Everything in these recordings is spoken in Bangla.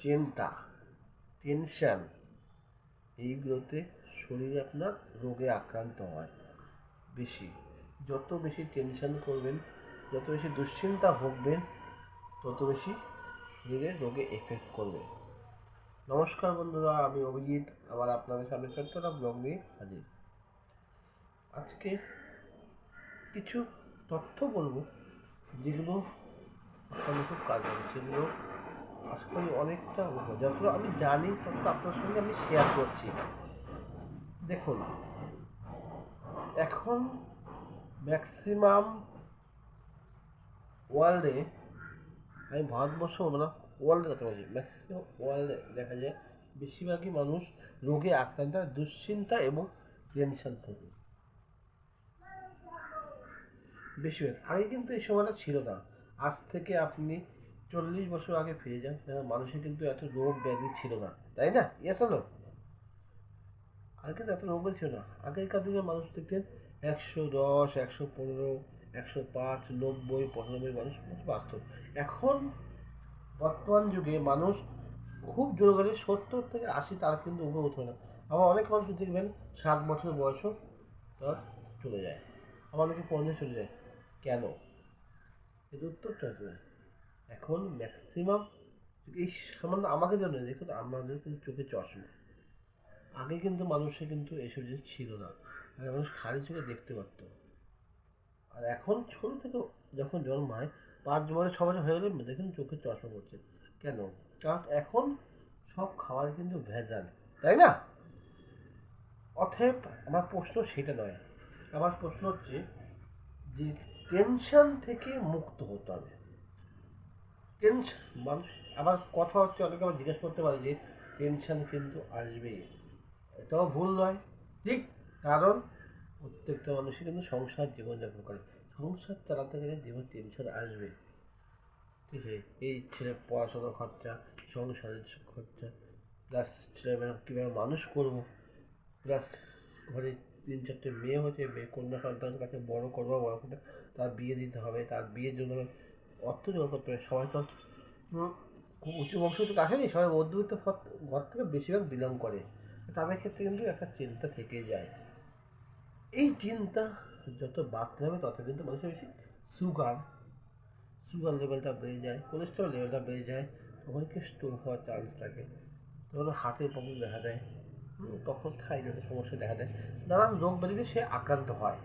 চিন্তা টেনশন এইগুলোতে শরীর আপনার রোগে আক্রান্ত হয় বেশি। যত বেশি টেনশন করবেন, যত বেশি দুশ্চিন্তা ভুগবেন, তত বেশি শরীরে রোগে এফেক্ট করবে। নমস্কার বন্ধুরা, আমি অভিজিৎ, আবার আপনাদের সামনে ছোট্ট একটা ব্লগ নিয়ে হাজির। আজকে কিছু তথ্য বলব, যেগুলো আপনাদের খুব কাজ হবে সেগুলো আশা করি অনেকটা। যতটা আমি জানি, ততটা আপনার সঙ্গে আমি শেয়ার করছি। দেখুন, এখন ম্যাক্সিমাম ওয়ার্ল্ডে আমি ভারতবর্ষ না ওয়ার্ল্ডের কথা বলছি। ম্যাক্সিমাম ওয়ার্ল্ডে দেখা যায়, বেশিরভাগই মানুষ রোগে আক্রান্ত, দুশ্চিন্তা এবং টেনশন থেকে। বেশিরভাগ। আগে কিন্তু এই সময়টা ছিল না। আজ থেকে আপনি চল্লিশ বছর আগে ফিরে যান দেখেন মানুষের কিন্তু এত রোগ ব্যাধি ছিল না, তাই না? ইয়েস হলো আগে কিন্তু এত রোগ ছিল না। আগেকার দিনে মানুষ দেখতেন একশো দশ, একশো পনেরো, একশো পাঁচ, নব্বই, পঁচানব্বই মানুষ বাঁচত। এখন বর্তমান যুগে মানুষ খুব জোর করে সত্তর থেকে আশি তার কিন্তু উপর উঠবে না। আবার অনেক মানুষ দেখবেন ষাট বছর বয়সও তার চলে যায়। আবার অনেকে পঞ্চাশ চলে যায়। কেন? এর উত্তরটা? এখন ম্যাক্সিমাম এই সামান্য আমাকে জন্য দেখুন, আমাদের কিন্তু চোখে চশমা। আগে কিন্তু মানুষের কিন্তু এসব জিনিস ছিল না। মানুষ খালি চোখে দেখতে পারতো। আর এখন ছোটো থেকে যখন জন্ম হয় পাঁচ বছর, ছ বছর হয়ে গেলে দেখুন চোখে চশমা পড়ছে। কেন? কারণ এখন সব খাবার কিন্তু ভেজাল, তাই না? অতএব আমার প্রশ্ন সেটা নয়। আমার প্রশ্ন হচ্ছে যে টেনশন থেকে মুক্ত হতে হবে। টেনশন মানুষ আবার কথা হচ্ছে, অনেকে আবার জিজ্ঞেস করতে পারে যে টেনশন কিন্তু আসবেই এটাও ভুল নয়। ঠিক কারণ প্রত্যেকটা মানুষই কিন্তু সংসার জীবনযাপন করে। সংসার চালাতে গেলে জীবন টেনশন আসবে, ঠিক আছে? এই ছেলে পড়াশোনার খরচা, সংসারের খরচা প্লাস ছেলেমেয়ে কীভাবে মানুষ করব? প্লাস ঘরে তিন চারটে মেয়ে হচ্ছে মেয়ে কন্যা সন্তান তাকে বড় করব, বড় করতে তার বিয়ে দিতে হবে, তার বিয়ের জন্য অর্থ জোগাড় করতে হবে সবাই তো উঁচু বংশ থেকে আসেনি, সবাই মধ্যবিত্ত ঘর- থেকে বেশিরভাগ বিলং করে। তাদের ক্ষেত্রে কিন্তু একটা চিন্তা থেকে যায়। এই চিন্তা যত বাড়তে হবে তত কিন্তু মানুষের বেশি সুগার সুগার লেভেলটা বেড়ে যায় কোলেস্ট্রল লেভেলটা বেড়ে যায়, তখন কি স্টোন হওয়ার চান্স থাকে। তখন হার্টের প্রবলেম দেখা দেয় তখন থাইরয়েডের সমস্যা দেখা দেয়। নানান রোগ ব্যাধিতে সে আক্রান্ত হয়।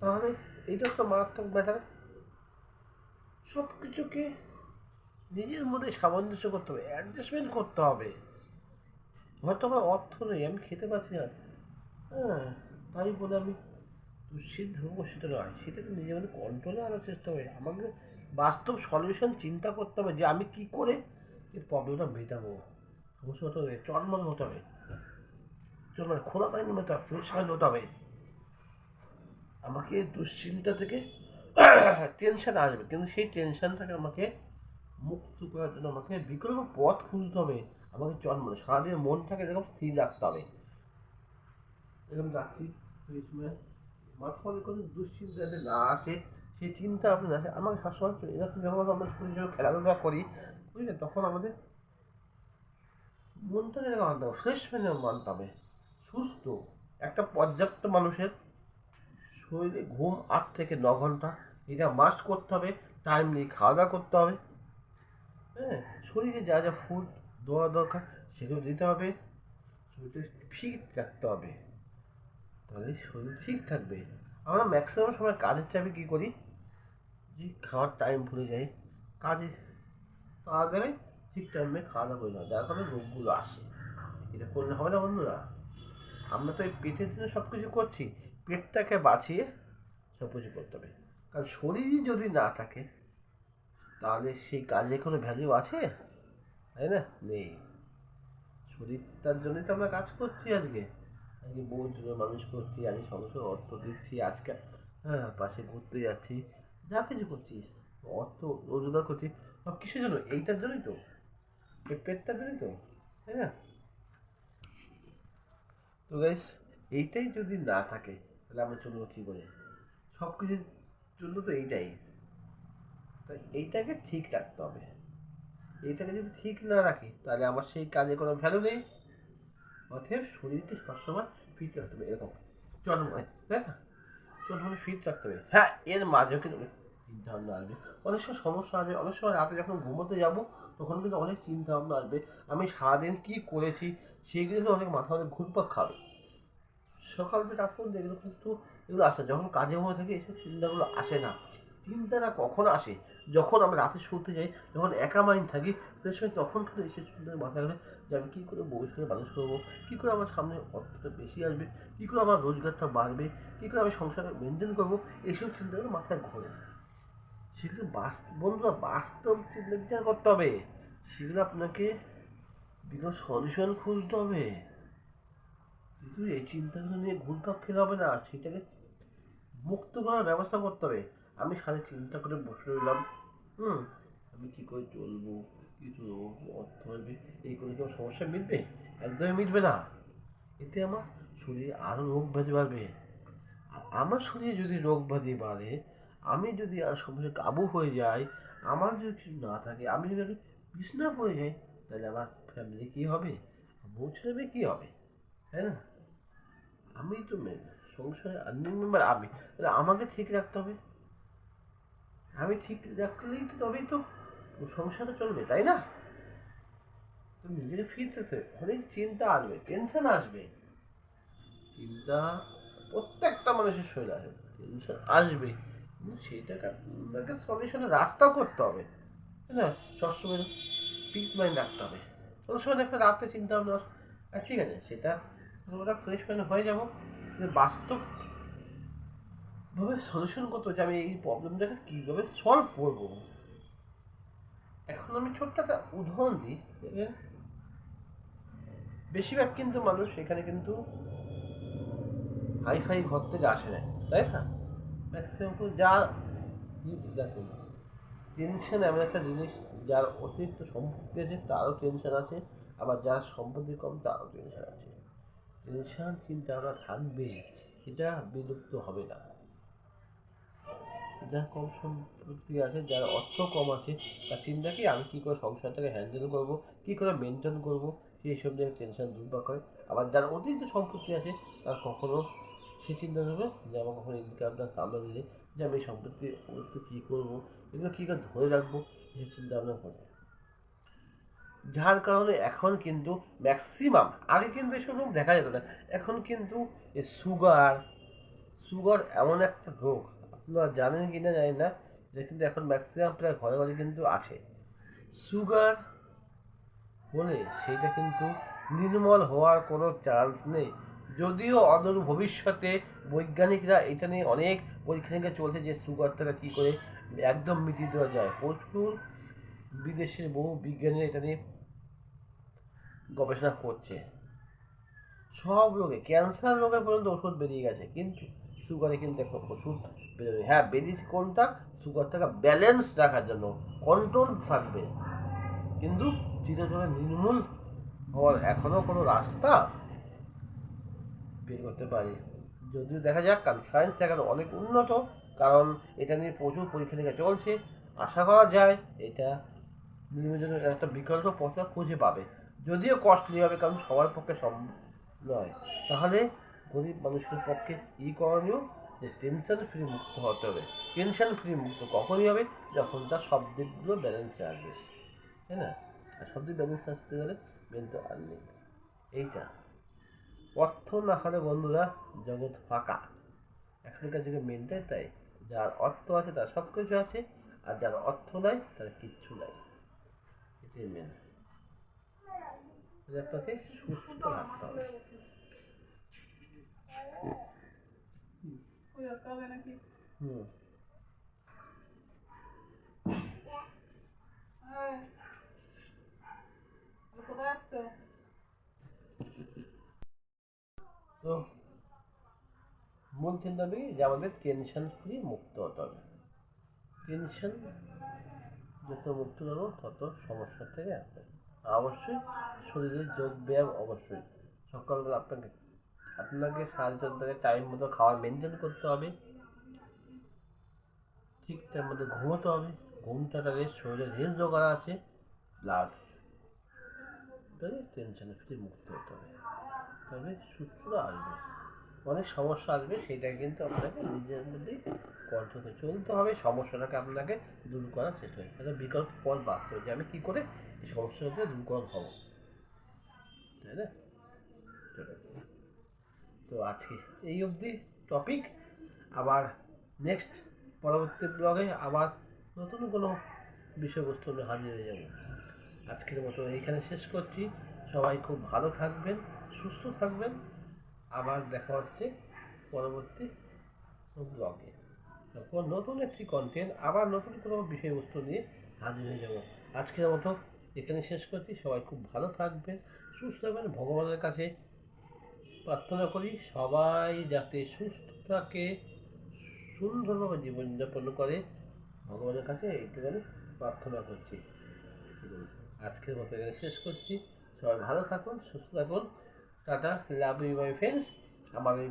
তাহলে এইটা একটা মারাত্মক ম্যাটার সব কিছুকে নিজের মধ্যে সামঞ্জস্য করতে হবে অ্যাডজাস্টমেন্ট করতে হবে। হয়তো আমার অর্থ নেই, আমি খেতে পারছি না। হ্যাঁ তাই বলে আমি দুশ্চিন্ত হব সেটা নয়। সেটাকে নিজের মধ্যে কন্ট্রোলে আনার চেষ্টা হবে আমাকে বাস্তব সলিউশন চিন্তা করতে হবে যে আমি কি করে এই প্রবলেমটা মেটাবো। সমস্যা হতে হবে চটমন হতে হবে। চটমন খোলা মাইন্ড হতে হবে ফ্রেশ মাইন্ড হতে হবে। আমাকে দুশ্চিন্তা থেকে টেনশন আসবে, কিন্তু সেই টেনশনটাকে আমাকে মুক্ত করার জন্য আমাকে বিকল্প পথ খুঁজতে হবে। আমাকে সারাদিন মন থাকে এরকম স্থির রাখতে হবে। এরকম যাচ্ছি মাঝে কোনো দুশ্চিন্তা যাতে না আসে, সেই চিন্তা আপনি আসে, আমাকে সবসময় এরকম যখন আমরা শরীর যখন খেলাধুলা করি বুঝলেন তখন আমাদের মনটাকে এরকম আনতে হবে ফ্রেশ মেনে মানতে হবে। সুস্থ, একটা পর্যাপ্ত মানুষের শরীরে ঘুম আট থেকে ন ঘণ্টা এটা মাস্ট করতে হবে টাইমলি খাওয়া দাওয়া করতে হবে। হ্যাঁ শরীরে যা যা ফুড দেওয়া দরকার সেগুলো দিতে হবে। শরীরটা ফিট রাখতে হবে। তাহলে শরীর ঠিক থাকবে। আমরা ম্যাক্সিমাম সময় কাজের চাপে কী করি? যে খাওয়ার টাইম ভুলে যাই। কাজে তাড়াতাড়ি ঠিক টাইমে খাওয়া দাওয়া করি না যার কারণে রোগগুলো আসে। এটা করলে হবে না বন্ধুরা। আমরা তো এই পেটের জন্য সব কিছু করছি। পেটটাকে বাঁচিয়ে সব কিছু করতে হবে। কারণ শরীরই যদি না থাকে, তাহলে সেই কাজে কোনো ভ্যালু আছে? তাই না? নেই। শরীরটার জন্যই তো আমরা কাজ করছি আজকে। আজকে বউর জন্য মানুষ করছি, আজকে সংসার অর্থ দিচ্ছি, আজকে হ্যাঁ পাশে ঘুরতে যাচ্ছি, যা কিছু করছি। অর্থ রোজগার করছি, সব কিসের জন্য? এইটার জন্যই তো। এই পেটটার জন্যই তো, তাই না? তো গাইস এইটাই যদি না থাকে, তাহলে আমরা চলবো কী করে? সব কিছুর জন্য তো এইটাই। তাই এইটাকে ঠিক রাখতে হবে। এইটাকে যদি ঠিক না রাখি, তাহলে আমার সেই কাজে কোনো ভ্যালু নেই। অতএব শরীরকে সবসময় ফিট রাখতে হবে, এরকম। জন্মে তাই না? জন্মে ফিট রাখতে হবে। হ্যাঁ এর মাঝেও কিন্তু চিন্তা ভাবনা আসবে। অনেক সময় সমস্যা আসবে, অনেক সময় রাতে যখন ঘুমোতে যাব, তখন কিন্তু অনেক চিন্তা ভাবনা আসবে। আমি সারাদিন কী করেছি, সেগুলো অনেক মাথা মাথায় ঘুরপাক খাবে। সকাল থেকে রাত পর্যন্ত এগুলো কিন্তু এগুলো আসে, যখন কাজে মনে থাকে এইসব চিন্তাগুলো আসে না। চিন্তাটা কখন আসে? যখন আমরা রাতে শুতে যাই, যখন একা মাইন্ড থাকি, সেই সময় তখন কিন্তু এসে চিন্তা মাথায় গেলে যে আমি কী করে ভবিষ্যতে মানুষ করব? কী করে আমার সামনে অর্থটা বেশি আসবে? কী করে আমার রোজগারটা বাড়বে? কী করে আমি সংসারটা মেনটেন করব? এইসব চিন্তাগুলো মাথায় ঘোরে। সেগুলো বাস্তব বন্ধুরা, বাস্তব চিন্তা বিচার করতে হবে। সেগুলো আপনাকে বিকজ সলিউশন খুঁজতে হবে। কিন্তু এই চিন্তাগুলো নিয়ে ঘুরপাক খেলে হবে না। সেটাকে মুক্ত করার ব্যবস্থা করতে হবে। আমি সাথে চিন্তা করে বসে রইলাম। হুম, আমি কী করে চলবো? কী চলবো অর্থ আসবে এই করে কি সমস্যা মিটবে? একদমই মিটবে না। এতে আমার শরীরে আরও রোগ ব্যাধি বাড়বে। আর আমার শরীরে যদি রোগ ব্যাধি বাড়ে, আমি যদি আর সমস্যা কাবু হয়ে যাই, আমার যদি কিছু না থাকে, আমি যদি একটু বিছনা পড়ে যাই, তাহলে আমার ফ্যামিলি কী হবে? বউ ছেলে মেয়ে কী হবে? তাই না? আমি তো মেন সংসারে আর্নিং মেম্বার আমি তাহলে আমাকে ঠিক রাখতে হবে? আমি ঠিক রাখলেই তো তবেই তো সংসারটা চলবে, তাই না? তো নিজেকে ফিট রাখতে অনেক চিন্তা আসবে টেনশন আসবে। চিন্তা প্রত্যেকটা মানুষের শরীরে আসবে টেনশন আসবে। সেইটাকে আপনাকে সলিউশনের রাস্তাও করতে হবে। না? সবসময় ফিট মাইন্ড রাখতে হবে। কোনো সময় একটা রাতে চিন্তা ভাবনা ঠিক আছে, সেটা ওটা ফ্রেশ মাইন্ড হয়ে যাব। বাস্তব ভাবে সলিউশন করতে হবে যে আমি এই প্রবলেমটাকে কীভাবে সলভ করব? এখন আমি ছোট্ট একটা উদাহরণ দিই। বেশিরভাগ কিন্তু মানুষ এখানে কিন্তু হাইফাই ঘর থেকে আসে না, তাই না? ম্যাক্সিমাম যা দেখুন টেনশন এমন একটা জিনিস যার অতিরিক্ত সম্পত্তি আছে, তারও টেনশন আছে, আবার যার সম্পত্তি কম, তারও টেনশন আছে। টেনশন চিন্তা ভাবনা থাকবে এটা বিলুপ্ত হবে না। যার কম সম্পত্তি আছে, যার অর্থ কম আছে, তার চিন্তা কি আমি কী করে সংসারটাকে হ্যান্ডেল করব, কী করে মেনটেন করব, সেই সব নিয়ে টেনশন দূর করে। আবার যার অতিরিক্ত সম্পত্তি আছে, তার কখনো সে চিন্তা করবে যে আমার কখনো ইনকামটা সামনে দিলে, যে আমি সম্পত্তি কী করব, এগুলো কী করে ধরে রাখব, সেই চিন্তা ভাবনা করে। যার কারণে এখন কিন্তু ম্যাক্সিমাম আগে কিন্তু এসব রোগ দেখা যেত না, এখন কিন্তু সুগার সুগার এমন একটা রোগ, আপনারা জানেন কি না জানি না, এটা কিন্তু এখন ম্যাক্সিমাম প্রায় ঘরে ঘরে কিন্তু আছে। সুগার হলে সেইটা কিন্তু নির্মল হওয়ার কোনো চান্স নেই। যদিও অদূর ভবিষ্যতে বৈজ্ঞানিকরা এটা নিয়ে অনেক পরীক্ষা নিরীক্ষা চলছে যে সুগারটাকে কী করে একদম মিটিয়ে দেওয়া যায়। প্রচুর বিদেশের বহু বিজ্ঞানীরা এটা নিয়ে গবেষণা করছে। সব রোগে, ক্যান্সার রোগে পর্যন্ত ওষুধ বেরিয়ে গেছে, কিন্তু সুগারে কিন্তু একটা ওষুধ বেরোবে হ্যাঁ বেরিয়েছে কোনটা? সুগারটাকে ব্যালেন্স রাখার জন্য কন্ট্রোল থাকবে। কিন্তু চিরতরে নির্মূল হওয়ার এখনও কোনো রাস্তা বের করতে পারি। যদিও দেখা যাক, কারণ সায়েন্স এখন অনেক উন্নত, কারণ এটা নিয়ে প্রচুর পরীক্ষা নিরীক্ষা চলছে। আশা করা যায় এটা নির্বাচনের একটা বিকল্প পথটা খুঁজে পাবে। যদিও কস্টলি হবে, কারণ সবার পক্ষে সম্ভব নয়। তাহলে গরিব মানুষের পক্ষে এই করণীয়? যে টেনশন ফ্রি মুক্ত হতে হবে। টেনশন ফ্রি মুক্ত কখনই হবে যখন তার সব দিকগুলো ব্যালেন্সে আসবে। তাই না? আর সব দিক ব্যালেন্সে আসতে গেলে মেন তো আর্নিং এইটা। অর্থ না হলে বন্ধুরা, জগৎ ফাঁকা। এখনকার যুগে মেনটাই তাই যার অর্থ আছে, তার সব কিছু আছে, আর যার অর্থ নাই, তার কিচ্ছু নাই। এটাই মেন আপনাকে সুস্থ রাখতে হবে। হুম। তো মূল চিন্তা যে আমাদের টেনশন ফ্রি মুক্ত হতে হবে। টেনশন যত মুক্ত হব তত সমস্যা থেকে আসবে। অবশ্যই শরীরে যোগ ব্যায়াম অবশ্যই। সকালবেলা আপনাকে আপনাকে চোদ্দোকে টাইম মতো খাওয়া মেনটেন করতে হবে। ঠিক টাইম মতো ঘুমোতে হবে। ঘুমটাটা রেস্ট শরীরে রেস্ট দরকার আছে। প্লাস টেনশনে ফ্রি মুক্ত হতে হবে। তবে সুস্থ আসবে। অনেক সমস্যা আসবে সেটা কিন্তু আপনাকে নিজের মধ্যেই কন্ট্রোলে চলতে হবে, সমস্যাটাকে আপনাকে দূর করার চেষ্টা করতে হবে। বিকল্প পথ বাঁচতে হবে যে আমি কী করে এই সমস্যাটা দূরকরণ হব তাই না? তো আজকে এই অবধি টপিক আবার নেক্সট পরবর্তী ব্লগে আবার নতুন কোনো বিষয়বস্তু নিয়ে হাজির হয়ে যাব। আজকের মতো এইখানে শেষ করছি। সবাই খুব ভালো থাকবেন, সুস্থ থাকবেন। আবার দেখা হচ্ছে পরবর্তী ব্লগে নতুন একটি কন্টেন্ট আবার নতুন কোনো বিষয়বস্তু নিয়ে হাজির হয়ে যাব। আজকের মতো এখানে শেষ করছি। সবাই খুব ভালো থাকবেন, সুস্থ থাকবেন, ভগবানের কাছে প্রার্থনা করি সবাই যাতে সুস্থ থাকে, সুন্দরভাবে জীবনযাপন করে। ভগবানের কাছে এইটুখানি প্রার্থনা করছি। আজকের মতো এখানে শেষ করছি। সবাই ভালো থাকুন, সুস্থ থাকুন। Tata love you my friends আমার এই